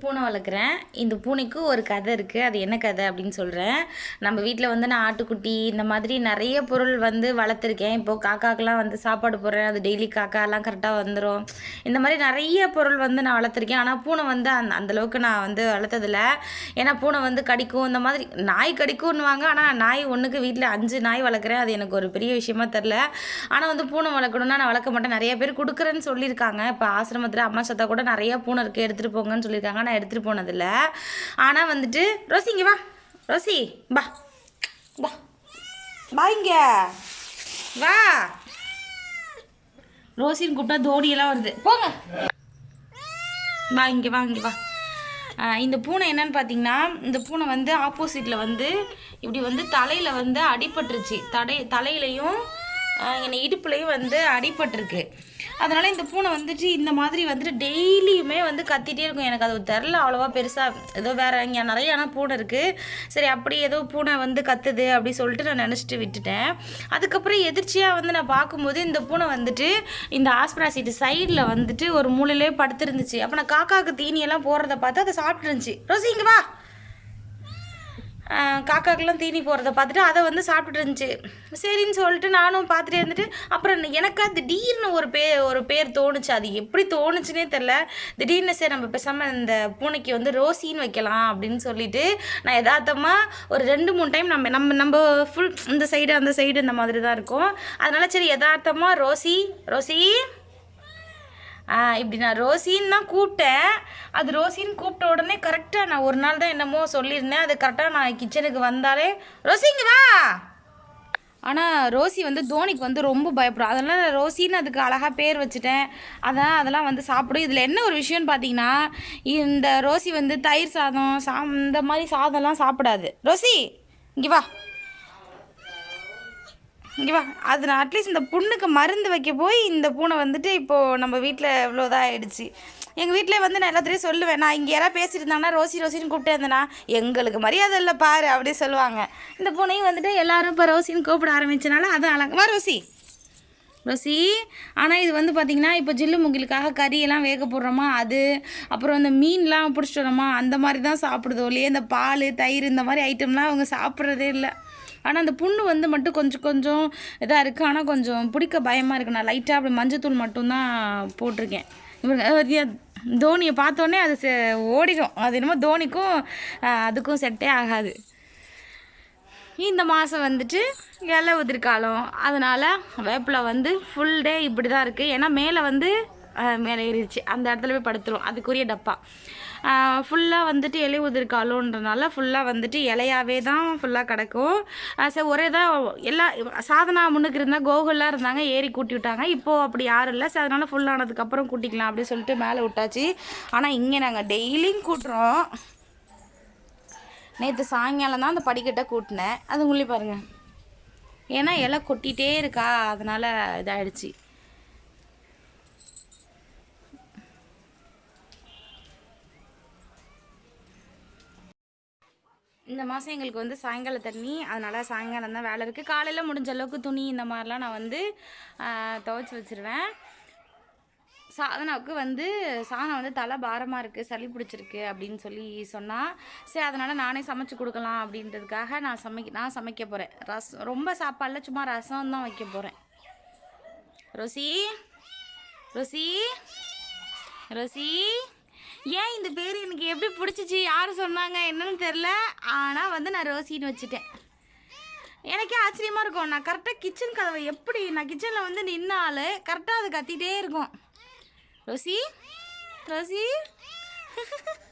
பூனை வளர்க்குறேன். இந்த பூனைக்கு ஒரு கதை இருக்குது அது என்ன கதை அப்படின்னு சொல்கிறேன் நம்ம வீட்டில் வந்து நான் ஆட்டுக்குட்டி இந்த மாதிரி நிறைய பொருள் வந்து வளர்த்துருக்கேன். இப்போது காக்காக்கெலாம் வந்து சாப்பாடு போடுறேன். அது டெய்லி காக்காலாம் கரெக்டாக வந்துடும் இந்த மாதிரி நிறைய பொருள் வந்து நான் வளர்த்துருக்கேன். ஆனால் பூனை வந்து அந்த அந்தளவுக்கு நான் வந்து வளர்த்ததில்ல. ஏன்னா பூனை வந்து கடிக்கும். இந்த மாதிரி நாய் கடிக்கும்னுவாங்க. ஆனால் நாய் ஒன்றுக்கு வீட்டில் அஞ்சு நாய் வளர்க்குறேன். அது எனக்கு ஒரு பெரிய விஷயமா தெரில ஆனால் வந்து பூனை வளர்க்கணும்னா நான் வளர்க்க மாட்டேன். நிறைய பேர் கொடுக்குறேன்னு சொல்லியிருக்காங்க. இப்போ ஆசிரமத்தில் அம்மா சத்தா கூட நிறைய பூனை இருக்குது எடுத்துகிட்டு போங்கன்னு சொல்லியிருக்காங்க. நான் எடுத்துகிட்டு போனதில்லை. ஆனால் வந்துட்டு ரோசி இங்கே வா. ரோசி பா பா வா இங்கே. வா. ரோசின்னு கூப்பிட்டா தோடியெல்லாம் வருது. போங்க. வா இங்கே வா இங்கே வா. இந்த பூனை என்னன்னு பார்த்தீங்கன்னா இந்த பூனை வந்து ஆப்போசிட்டில் வந்து இப்படி வந்து தலையில் வந்து அடிபட்டுருச்சு. தடை தலையிலையும் என்னை இடுப்புலையும் வந்து அடிபட்டிருக்கு. அதனால் இந்த பூனை வந்துட்டு இந்த மாதிரி வந்துட்டு டெய்லியுமே வந்து கத்திட்டே இருக்கும். எனக்கு அது தெரில அவ்வளோவா பெருசாக ஏதோ வேறு இங்கே நிறைய ஆனால் பூனை இருக்குது சரி அப்படி ஏதோ பூனை வந்து கத்துது அப்படி சொல்லிட்டு நான் நினச்சிட்டு விட்டுட்டேன். அதுக்கப்புறம் எதிர்ச்சியாக வந்து நான் பார்க்கும்போது இந்த பூனை வந்துட்டு இந்த ஆஸ்பிரா சீட்டு சைடில் வந்துட்டு ஒரு மூலையிலே படுத்துருந்துச்சு. அப்போ நான் காக்காவுக்கு தீனியெல்லாம் போடுறத பார்த்து அதை சாப்பிட்டுருந்துச்சு. ரோசி இங்கே வா. காக்காக்கெல்லாம் தீனி போகிறத பார்த்துட்டு அதை வந்து சாப்பிட்டுட்டு இருந்துச்சு. சரின்னு சொல்லிட்டு நானும் பார்த்துட்டே இருந்துட்டு அப்புறம் எனக்கா திடீர்னு ஒரு பே ஒரு பேர் தோணுச்சு. அது எப்படி தோணுச்சுனே தெரில திடீர்னு சரி நம்ம பேசாமல் இந்த பூனைக்கு வந்து ரோசின்னு வைக்கலாம் அப்படின்னு சொல்லிட்டு நான் யதார்த்தமாக ஒரு ரெண்டு மூணு டைம் நம்ம நம்ம நம்ம ஃபுல் இந்த சைடு அந்த சைடு இந்த மாதிரி தான் இருக்கும். அதனால சரி யதார்த்தமாக ரோசி ரோசி இப்படி நான் ரோசின்னு தான் கூப்பிட்டேன். அது ரோசின்னு கூப்பிட்ட உடனே கரெக்டாக நான் ஒரு நாள் தான் என்னமோ சொல்லியிருந்தேன். அது கரெக்டாக நான் கிச்சனுக்கு வந்தாலே ரோசிங்க வா. ஆனால் ரோசி வந்து தோனிக்கு வந்து ரொம்ப பயப்படும் அதனால் ரோசின்னு அதுக்கு அழகாக பேர் வச்சுட்டேன். அதான் அதெல்லாம் வந்து சாப்பிடும் இதில் என்ன ஒரு விஷயம்னு பார்த்தீங்கன்னா இந்த ரோசி வந்து தயிர் சாதம் சா இந்த மாதிரி சாதம்லாம் சாப்பிடாது. ரோசி இங்கே வா. இங்கே வா. அது நான் அட்லீஸ்ட் இந்த புண்ணுக்கு மருந்து வைக்க போய் இந்த பூனை வந்துட்டு இப்போது நம்ம வீட்டில் இவ்வளோ இதாக ஆயிடுச்சு எங்கள் வீட்டில் வந்து நான் எல்லாத்துலேயும் சொல்லுவேன். நான் இங்கே யாராவது பேசிட்டு இருந்தாங்கன்னா ரோசி ரோசின்னு கூப்பிட்டே இருந்தேனா எங்களுக்கு மரியாதை இல்லை பாரு அப்படியே சொல்லுவாங்க. இந்த பூனையும் வந்துட்டு எல்லாரும் இப்போ ரோசின்னு கூப்பிட ஆரம்பிச்சனால அது அழகு ரோசி. ரோசி. ஆனால் இது வந்து பார்த்திங்கன்னா இப்போ ஜில்லு முகிலுக்காக கறியெல்லாம் வேக போடுறோமா அது அப்புறம் இந்த மீன்லாம் பிடிச்சிட்டு வரோமா அந்த மாதிரி தான் சாப்பிடுதோ. இல்லையே இந்த பால் தயிர் இந்த மாதிரி ஐட்டம்லாம் அவங்க சாப்பிட்றதே இல்லை. ஆனால் அந்த புண்ணு வந்து மட்டும் கொஞ்சம் கொஞ்சம் இதாக இருக்குது ஆனால் கொஞ்சம் பிடிக்க பயமாக இருக்குது நான் லைட்டாக அப்படி மஞ்சத்தூள் மட்டும்தான் போட்டிருக்கேன். இவங்க தோனியை பார்த்தோன்னே அது செ ஓடிடும். அது என்னமோ தோனிக்கும் அதுக்கும் செட்டே ஆகாது. இந்த மாதம் வந்துட்டு இலை உதிர்காலம். அதனால் வேப்பிலை வந்து ஃபுல் டே இப்படி தான் இருக்குது ஏன்னா மேலே வந்து மேலே ஏறிடுச்சு. அந்த இடத்துல போய் படுத்துரும். அதுக்குரிய டப்பா. ஃபுல்லாக வந்துட்டு இலை உதிர்காலன்றனால ஃபுல்லாக வந்துட்டு இலையாகவே தான் ஃபுல்லாக கிடக்கும். சரி ஒரே தான் எல்லா சாதனா முன்னுக்கு இருந்தால் கோகுல்லாம் இருந்தாங்க ஏறி கூட்டி விட்டாங்க. இப்போது அப்படி யாரும் இல்லை. சரி அதனால் ஃபுல்லானதுக்கப்புறம் கூட்டிக்கலாம் அப்படின்னு சொல்லிட்டு மேலே விட்டாச்சு. ஆனால் இங்கே நாங்கள் டெய்லியும் கூட்டுறோம். நேற்று சாயங்காலம் தான் அந்த படிக்கட்டை கூட்டினேன். அது உள்ளே பாருங்கள் ஏன்னா இலை கொட்டிகிட்டே இருக்கா. அதனால் இதாகிடுச்சு இந்த மாதம் எங்களுக்கு வந்து சாயங்கால தண்ணி. அதனால் சாயங்காலம் தான் வேலை இருக்குது காலையில் முடிஞ்ச அளவுக்கு துணி இந்த மாதிரிலாம் நான் வந்து துவைச்சி வச்சிருவேன். சாதனாவுக்கு வந்து சாதனம் வந்து தலை பாரமாக இருக்குது சளி பிடிச்சிருக்கு அப்படின்னு சொல்லி சொன்னால் சரி அதனால் நானே சமைச்சு கொடுக்கலாம் அப்படின்றதுக்காக நான் சமைக்க நான் சமைக்க போகிறேன் ரசம் ரொம்ப சாப்பாடில் சும்மா ரசம் தான் வைக்க போகிறேன் ருசி ருசி ருசி. ஏன் இந்த பேர் எனக்கு எப்படி பிடிச்சிச்சு? யார் சொன்னாங்க? என்னன்னு தெரில ஆனால் வந்து நான் ரோசின்னு வச்சுட்டேன். எனக்கே ஆச்சரியமாக இருக்கும். நான் கரெக்டாக கிச்சன் கதவை எப்படி நான் கிச்சனில் வந்து நின்னாலே கரெக்டாக அது கத்திகிட்டே இருக்கும். ரோசி? ரோசி?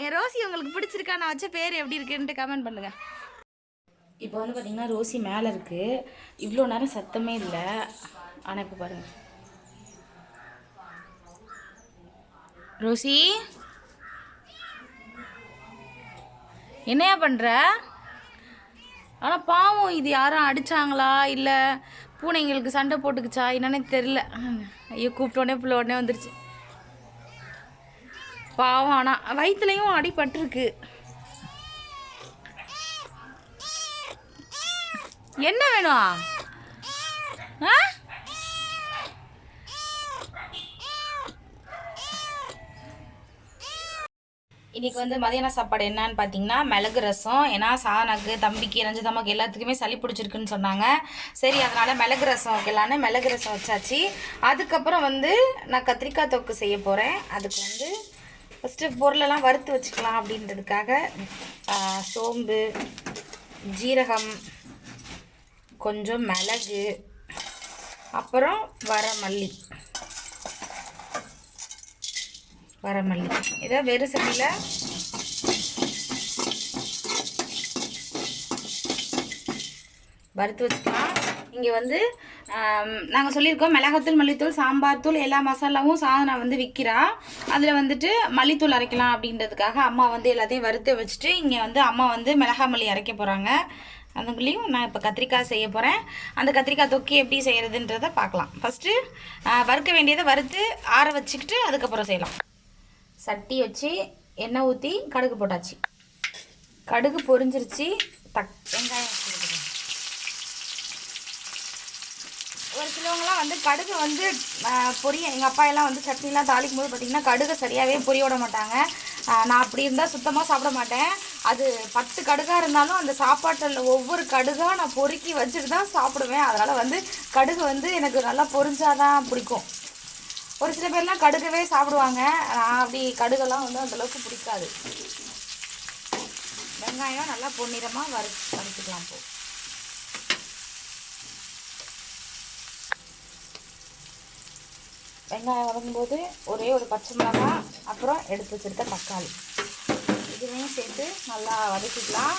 என் ரோசி உங்களுக்கு பிடிச்சிருக்கா? நான் வச்ச பேர் எப்படி இருக்குன்ட்டு கமெண்ட் பண்ணுங்கள் இப்போ வந்து பார்த்தீங்கன்னா ரோசி மேலே இருக்குது இவ்வளோ நேரம் சத்தமே இல்லை. ஆனால் இப்போ பாருங்கள் ரோசி? என்னையா பண்ணுற ஆனால் பாவம் இது யாரும் அடிச்சாங்களா? இல்லை பூனைங்களுக்கு சண்டை போட்டுக்குச்சா? என்னன்னே தெரில ஐயோ கூப்பிட்டோடனே பிள்ளை உடனே வந்துருச்சு. பாவம் ஆனால் வயிற்றுலையும் அடிபட்டிருக்கு. என்ன வேணும்? ஆ? இன்னைக்கு வந்து மதியான சாப்பாடு என்னன்னு பார்த்தீங்கன்னா மிளகு ரசம். ஏன்னா சாணக்கு தம்பிக்கு ரஞ்சிதம்மாக்கு எல்லாத்துக்குமே சளி பிடிச்சிருக்குன்னு சொன்னாங்க. சரி அதனால் மிளகு ரசம் வைக்கலான்னு மிளகு ரசம் வச்சாச்சு. அதுக்கப்புறம் வந்து நான் கத்திரிக்காய் தொக்கு செய்ய போகிறேன் அதுக்கு வந்து ஃபஸ்ட்டு பொருளெல்லாம் வறுத்து வச்சுக்கலாம் அப்படின்றதுக்காக சோம்பு ஜீரகம் கொஞ்சம் மிளகு அப்புறம் வரமல்லி. வரமல்லி இதை வெறும் சட்டியில் வறுத்து வச்சுக்கலாம். இங்கே வந்து நாங்கள் சொல்லியிருக்கோம் மிளகாத்தூள் மல்லித்தூள் சாம்பார் தூள் எல்லா மசாலாவும் சாதனா வந்து விற்கிறா அதில் வந்துட்டு மல்லித்தூள் அரைக்கலாம் அப்படின்றதுக்காக அம்மா வந்து எல்லாத்தையும் வறுத்து வச்சுட்டு இங்கே வந்து அம்மா வந்து மிளகா மல்லி அரைக்க போகிறாங்க அதுக்குள்ளேயும் நான் இப்போ கத்திரிக்காய் செய்ய போகிறேன் அந்த கத்திரிக்காய் தொக்கி எப்படி செய்கிறதுன்றதை பார்க்கலாம். ஃபஸ்ட்டு வறுக்க வேண்டியதை வறுத்து ஆற வச்சுக்கிட்டு அதுக்கப்புறம் செய்யலாம். சட்டி வச்சு எண்ணெய் ஊற்றி கடுகு போட்டாச்சு. கடுகு பொரிஞ்சிருச்சு. தக் வெங்காயம் ஒரு சிலவங்கலாம் வந்து கடுகு வந்து பொரிய எங்கள் அப்பா எல்லாம் வந்து சட்னிலாம் தாளிக்கும் போது பார்த்திங்கன்னா கடுகு சரியாகவே பொரிய விட மாட்டாங்க. நான் அப்படி இருந்தால் சுத்தமாக சாப்பிட மாட்டேன். அது பத்து கடுகாக இருந்தாலும் அந்த சாப்பாட்டில் ஒவ்வொரு கடுகாக நான் பொறுக்கி வச்சுட்டு தான் சாப்பிடுவேன். அதனால் வந்து கடுகு வந்து எனக்கு நல்லா பொரிஞ்சாதான் பிடிக்கும். ஒரு சில பேர்லாம் கடுகவே சாப்பிடுவாங்க. நான் அப்படி கடுகெல்லாம் வந்து அந்த அளவுக்கு பிடிக்காது. வெங்காயம் நல்லா பொன்னிறமாக வறு வறுத்துக்கலாம் போ. வெங்காயம் வதங்கும்போது ஒரே ஒரு பச்சை மிளகாய் அப்புறம் எடுத்து வச்சுருக்க தக்காளி. இதுலையும் சேர்த்து நல்லா வதக்கிக்கலாம்.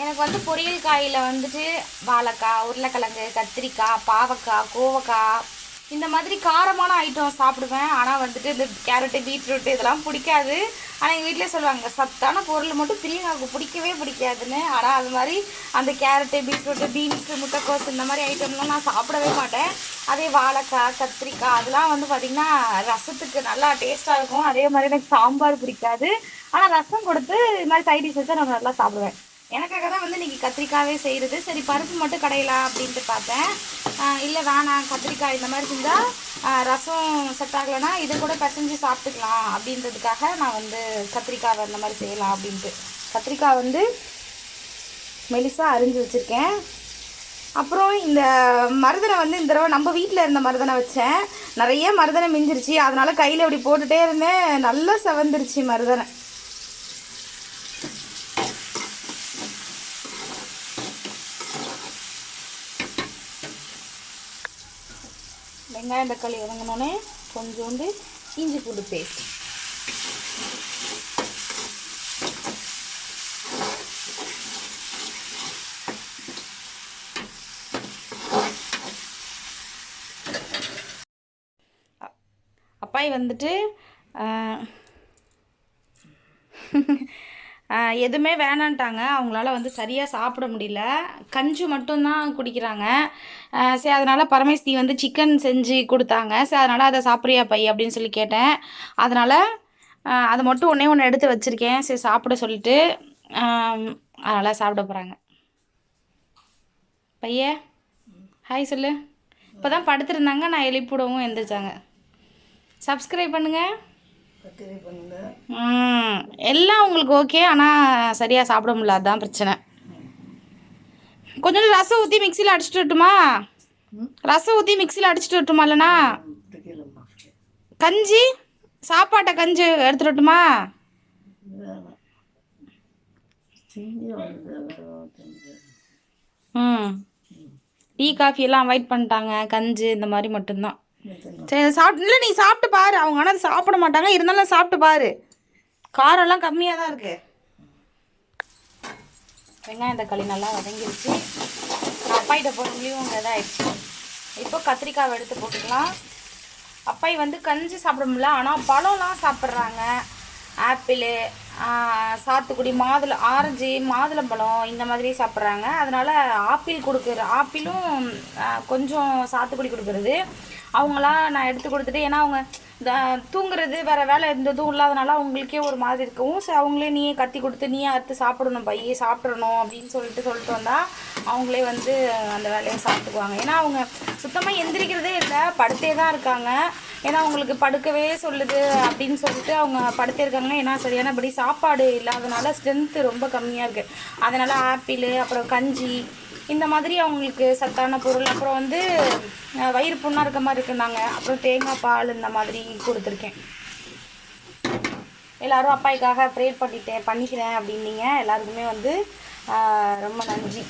எனக்கு வந்து பொரியல் காயில் வந்துட்டு வாழைக்காய் உருளைக்கிழங்கு கத்திரிக்காய் பாவக்காய் கோவக்காய் இந்த மாதிரி காரமான ஐட்டம் சாப்பிடுவேன். ஆனால் வந்துட்டு இந்த கேரட்டு பீட்ரூட்டு இதெல்லாம் பிடிக்காது. ஆனால் எங்கள் வீட்டிலே சொல்லுவாங்க சத்தான பொருள் மட்டும் பிரியங்காவுக்கு பிடிக்கவே பிடிக்காதுன்னு. ஆனால் அது மாதிரி அந்த கேரட்டு பீட்ரூட்டு பீன்ஸு முட்டைக்கோஸ் இந்த மாதிரி ஐட்டம்லாம் நான் சாப்பிடவே மாட்டேன். அதே வாழைக்காய் கத்திரிக்காய் அதெல்லாம் வந்து பார்த்திங்கன்னா ரசத்துக்கு நல்லா டேஸ்ட்டாக இருக்கும். அதே மாதிரி எனக்கு சாம்பார் பிடிக்காது. ஆனால் ரசம் கொடுத்து இது மாதிரி சைட் டிஷ் வச்சா நான் நல்லா சாப்பிடுவேன். எனக்காக தான் வந்து இன்றைக்கி கத்திரிக்காவே செய்கிறது சரி பருப்பு மட்டும் கடையலாம் அப்படின்ட்டு பார்த்தேன். இல்லை வேணாம் கத்திரிக்காய் இந்த மாதிரி செஞ்சால் ரசம் செட் ஆகலைன்னா இதை கூட பிசைஞ்சு சாப்பிட்டுக்கலாம் அப்படின்றதுக்காக நான் வந்து கத்திரிக்காவை இந்த மாதிரி செய்யலாம் அப்படின்ட்டு. கத்திரிக்காய் வந்து மெலிசாக அரிஞ்சு வச்சுருக்கேன். அப்புறம் இந்த மருதனை வந்து இந்த தடவை நம்ம வீட்டில் இருந்த மருதனை வச்சேன். நிறைய மருதனை மிஞ்சிருச்சு. அதனால் கையில் இப்படி போட்டுட்டே இருந்தேன். நல்லா செவந்துருச்சு மருதனை. வெங்காயம் தக்காளி வதங்கினோடனே கொஞ்சோண்டு இஞ்சி பூண்டு பேஸ்ட். அப்பாய் வந்துட்டு எதுவுமே வேணான்ட்டாங்க. அவங்களால வந்து சரியாக சாப்பிட முடியல. கஞ்சி மட்டும்தான் குடிக்கிறாங்க. சரி அதனால் பரமேஸ்தி வந்து சிக்கன் செஞ்சு கொடுத்தாங்க. சரி அதனால் அதை சாப்பிட்றியா பை அப்படின்னு சொல்லி கேட்டேன். அதனால் அதை மட்டும் ஒன்றே ஒன்று எடுத்து வச்சுருக்கேன். சரி சாப்பிட சொல்லிட்டு அதனால் சாப்பிட போகிறாங்க பைய ஹாய் சொல்லு. இப்போ தான் படுத்திருந்தாங்க நான் எழுப்பிவிடவும் எந்திரிச்சாங்க. சப்ஸ்கிரைப் பண்ணுங்கள் எல்லாம் உங்களுக்கு ஓகே ஆனால் சரியாக சாப்பிட முடியல அதுதான் பிரச்சனை. கொஞ்சோண்டு ரசம் ஊற்றி மிக்சியில் அடிச்சுட்டு வரட்டுமா? ரசம் ஊற்றி மிக்சியில் அடிச்சுட்டு வரட்டுமா இல்லைண்ணா கஞ்சி? சாப்பாட்டை கஞ்சி எடுத்துட்டு வரட்டுமா? ம். டீ காஃபி எல்லாம் அவாய்ட் பண்ணிட்டாங்க. கஞ்சி இந்த மாதிரி மட்டும்தான். சரி சாப்பிட்டு இல்லை நீ சாப்பிட்டு பாரு. அவங்க ஆனால் சாப்பிட மாட்டாங்க. இருந்தாலும் சாப்பிட்டு பாரு. காரம்லாம் கம்மியாக தான் இருக்கு. வெங்காயம் தக்காளி நல்லா வதங்கிருச்சு. அப்பாயிட்ட போடுறதுலையும் உங்கள் இதாகிடுச்சு இப்போ கத்திரிக்காவை எடுத்து போட்டுக்கலாம். அப்பாய் வந்து கஞ்சி சாப்பிட முடியல ஆனால் பழம்லாம் சாப்பிட்றாங்க. ஆப்பிள் சாத்துக்குடி மாதுளை ஆரஞ்சு மாதுளம்பழம் இந்த மாதிரி சாப்பிட்றாங்க. அதனால் ஆப்பிள் கொடுக்குற ஆப்பிளும் கொஞ்சம் சாத்துக்குடி கொடுக்குறது. அவங்களாம் நான் எடுத்து கொடுத்துட்டு ஏன்னா அவங்க தூங்குறது வேறு வேலை இருந்ததும் இல்லாதனால அவங்களுக்கே ஒரு மாதிரி இருக்கவும் சரி அவங்களே நீயே கத்தி கொடுத்து நீயே அறுத்து சாப்பிடணும் பையே சாப்பிடணும் அப்படின்னு சொல்லிட்டு சொல்லிட்டு வந்தால் அவங்களே வந்து அந்த வேலையை சாப்பிட்டுக்குவாங்க. ஏன்னா அவங்க சுத்தமாக எந்திரிக்கிறதே இல்லை படுத்தே தான் இருக்காங்க. ஏன்னா அவங்களுக்கு படுக்கவே சொல்லுது அப்படின்னு சொல்லிட்டு அவங்க படுத்தே இருக்காங்க ஏன்னா சரியானபடி சாப்பாடு இல்லாதனால ஸ்ட்ரென்த்து ரொம்ப கம்மியாக இருக்குது அதனால் ஆப்பிள் அப்புறம் கஞ்சி இந்த மாதிரி அவங்களுக்கு சத்தான பொருள் அப்புறம் வந்து வயிறு புண்ணாக இருக்க மாதிரி இருக்குன்னாங்க. அப்புறம் தேங்காய் பால் இந்த மாதிரி கொடுத்துருக்கேன். எல்லோரும் அப்பாய்க்காக ப்ரேயர் பண்ணிட்டேன் பண்ணிக்கிறேன் அப்படின்னீங்க. எல்லாருக்குமே வந்து ரொம்ப நன்றி.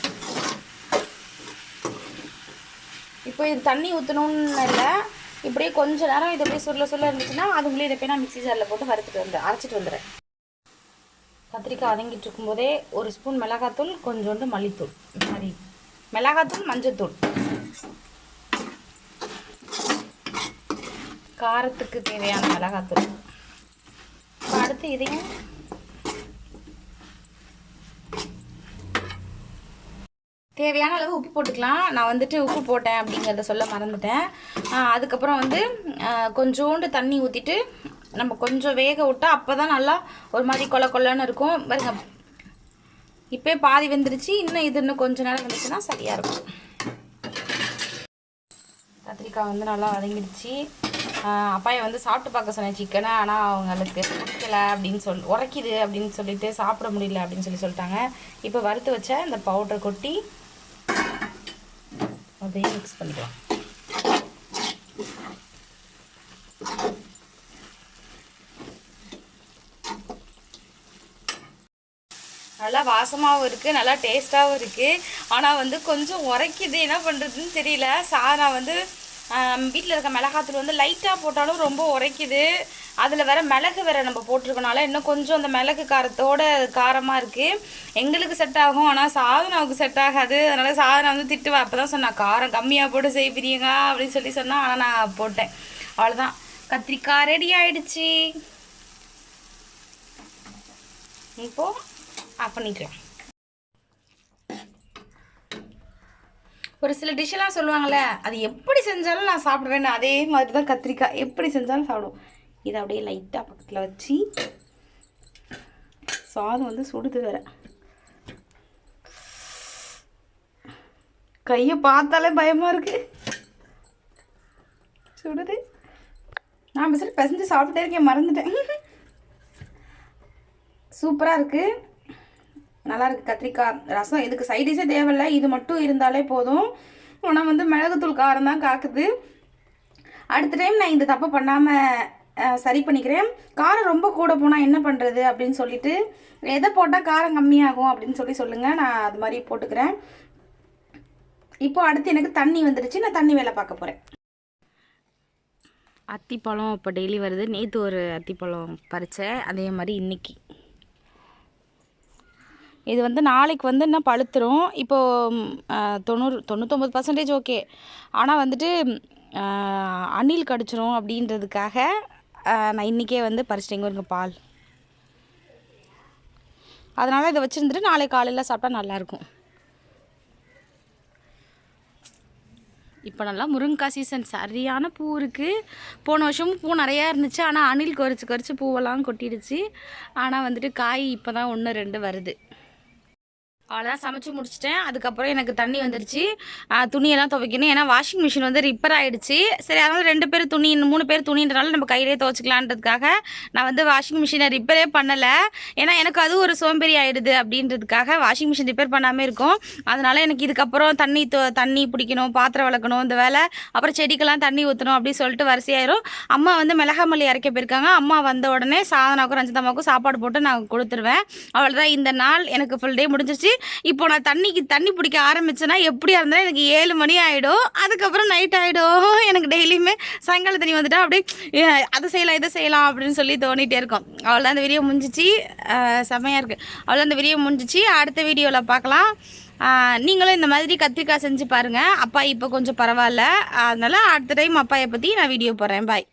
இப்போ இது தண்ணி ஊற்றணும்னு இல்லை. இப்படியே கொஞ்சம் நேரம் இது அப்படியே சுருள சுருள இருந்துச்சுன்னா அதுங்களே இதை போய் நான் மிக்ஸி ஜாரில் போட்டு வறுத்துட்டு வந்து அரைச்சிட்டு வந்துடுறேன். கத்திரிக்காய் வதங்கிட்டு இருக்கும்போதே ஒரு ஸ்பூன் மிளகாத்தூள் கொஞ்சோண்டு மல்லித்தூள். சாரி. மிளகாத்தூள் மஞ்சத்தூள். காரத்துக்கு தேவையான மிளகாத்தூள். இப்போ அடுத்து இதையும் தேவையான அளவு உப்பு போட்டுக்கலாம். நான் வந்துட்டு உப்பு போட்டேன் அப்படிங்கிறத சொல்ல மறந்துட்டேன். அதுக்கப்புறம் வந்து கொஞ்சோண்டு தண்ணி ஊற்றிட்டு நம்ம கொஞ்சம் வேக விட்டா அப்போ தான் நல்லா ஒரு மாதிரி கொல கொலன்னு இருக்கும். பாருங்க. இப்போ பாதி வெந்துருச்சு. இன்னும் இது இன்னும் கொஞ்ச நேரம் வந்துச்சுன்னா சரியாக இருக்கும். கத்திரிக்காய் வந்து நல்லா வதங்கிடுச்சு. அப்பாயை வந்து சாப்பிட்டு பார்க்க சொன்னேன் சிக்கனை ஆனால் அவங்களுக்கு பிடிக்கல அப்படின்னு சொல் உரைக்கிது அப்படின்னு சொல்லிட்டு சாப்பிட முடியல அப்படின்னு சொல்லி சொல்லிட்டாங்க. இப்போ வறுத்து வச்ச இந்த பவுடர் கொட்டி அதையும் மிக்ஸ் பண்ணிக்கலாம். நல்லா வாசமாகவும் இருக்குது நல்லா டேஸ்ட்டாகவும் இருக்குது ஆனால் வந்து கொஞ்சம் உரைக்குது என்ன பண்ணுறதுன்னு தெரியல. சாதா வந்து வீட்டில் இருக்க மிளகாத்தூள் வந்து லைட்டாக போட்டாலும் ரொம்ப உரைக்குது. அதில் வேற மிளகு வேற நம்ம போட்டிருக்கனால இன்னும் கொஞ்சம் அந்த மிளகு காரத்தோட காரமாக இருக்குது எங்களுக்கு செட் ஆகும் ஆனால் சாதனாவுக்கு செட் ஆகாது. அதனால் சாதனா வந்து திட்டுவா. அப்போ தான் சொன்னா காரம் கம்மியாக போட்டு செய்வீங்க அப்படின்னு சொல்லி சொன்னால் ஆனால் நான் போட்டேன். அவ்வளோதான் கத்திரிக்காய் ரெடி ஆயிடுச்சு. இப்போது ஆஃப் பண்ணிக்கலாம். ஒரு சில டிஷ்ஷெல்லாம் சொல்லுவாங்கள்ல அது எப்படி செஞ்சாலும் நான் சாப்பிடுவேன் அதே மாதிரி தான் கத்திரிக்காய். எப்படி செஞ்சாலும் சாப்பிடுவோம். இதை அப்படியே லைட்டாக பக்கத்தில் வச்சு சாதம் வந்து சுடுது வேற. கையை பார்த்தாலே பயமாக இருக்கு. சுடுது. நான் பேசுகிற பிசைஞ்சு சாப்பிட்டே இருக்கேன் மறந்துட்டேன். சூப்பராக இருக்குது நல்லா இருக்குது கத்திரிக்காய் ரசம். இதுக்கு சைடிஷே தேவையில்லை. இது மட்டும் இருந்தாலே போதும். ஆனால் வந்து மிளகுத்தூள் காரம் தான் காக்குது. அடுத்த டைம் நான் இந்த தப்பை பண்ணாமல் சரி பண்ணிக்கிறேன். காரம் ரொம்ப கூட போனால் என்ன பண்ணுறது அப்படின்னு சொல்லிட்டு எதை போட்டால் காரம் கம்மியாகும் அப்படின்னு சொல்லி சொல்லுங்கள் நான் அது மாதிரி போட்டுக்கிறேன். இப்போ அடுத்து எனக்கு தண்ணி வந்துடுச்சு நான் தண்ணி வேலை பார்க்க போகிறேன் அத்திப்பழம் இப்போ டெய்லி வருது. நேற்று ஒரு அத்திப்பழம் பறித்தேன் அதே மாதிரி இன்னைக்கு. இது வந்து நாளைக்கு வந்து இன்னும் பழுத்துரும். இப்போது தொண்ணூறு தொண்ணூத்தொம்பது பர்சன்டேஜ் ஓகே ஆனால் வந்துட்டு அணில் கடிச்சிரும் அப்படின்றதுக்காக நான் இன்றைக்கே வந்து பறிச்சிட்டேங்க இருங்க பால். அதனால் இதை வச்சுருந்துட்டு நாளை காலையில் சாப்பிட்டா நல்லாயிருக்கும் இப்போ நல்லா முருங்கைக்காய் சீசன் சரியான பூ இருக்குது போன வருஷமும் பூ நிறையா இருந்துச்சு. ஆனால் அணில் கொறிச்சு கொறிச்சு பூவெல்லாம் கொட்டிடுச்சு. ஆனால் வந்துட்டு காய் இப்போ தான் ஒன்று ரெண்டு வருது. அவ்வளோதான் சமைச்சு முடிச்சிட்டேன். அதுக்கப்புறம் எனக்கு தண்ணி வந்துருச்சு. துணியெல்லாம் துவைக்கணும். ஏன்னா வாஷிங் மிஷின் வந்து ரிப்பேர் ஆகிடுச்சு சரி அதனால் ரெண்டு பேர் துணி மூணு பேர் துணின்றனால நம்ம கையிலே துவைச்சிக்கலான்றதுக்காக நான் வந்து வாஷிங் மிஷினை ரிப்பேரே பண்ணலை. ஏன்னா எனக்கு அது ஒரு சோம்பேறி ஆகிடுது அப்படின்றதுக்காக வாஷிங் மிஷின் ரிப்பேர் பண்ணாமல் இருக்கும். அதனால் எனக்கு இதுக்கப்புறம் தண்ணி தண்ணி பிடிக்கணும் பாத்திரம் விளக்கணும் இந்த வேலை. அப்புறம் செடிக்கெல்லாம் தண்ணி ஊற்றணும் அப்படின்னு சொல்லிட்டு வரிசையாயிரும். அம்மா வந்து மிளகா மல்லி இறக்க போயிருக்காங்க. அம்மா வந்த உடனே சாதனாக்கும் ரஞ்சிதம்மாவுக்கும் சாப்பாடு போட்டு நான் கொடுத்துருவேன். அவ்வளோதான் இந்த நாள் எனக்கு ஃபுல் டே முடிஞ்சிருச்சு. இப்போ நான் தண்ணிக்கு தண்ணி பிடிக்க ஆரம்பிச்சேன்னா எப்படியா இருந்தாலும் எனக்கு ஏழு மணி ஆகிடும் அதுக்கப்புறம் நைட் ஆகிடும் எனக்கு டெய்லியுமே சாயங்காலம் தண்ணி வந்துட்டா அப்படியே அதை செய்யலாம் இதை செய்யலாம் அப்படின்னு சொல்லி தோணிகிட்டே இருக்கும். அவ்வளோதான் அந்த வீடியோ முடிஞ்சிச்சு. செமையாக இருக்குது அவ்வளோ அந்த வீடியோ முடிஞ்சிச்சு. அடுத்த வீடியோவில் பார்க்கலாம். நீங்களும் இந்த மாதிரி கத்திரிக்காய் செஞ்சு பாருங்கள் அப்பா இப்போ கொஞ்சம் பரவாயில்ல. அதனால் அடுத்த டைம் அப்பாயை பற்றி நான் வீடியோ போடுறேன். பாய்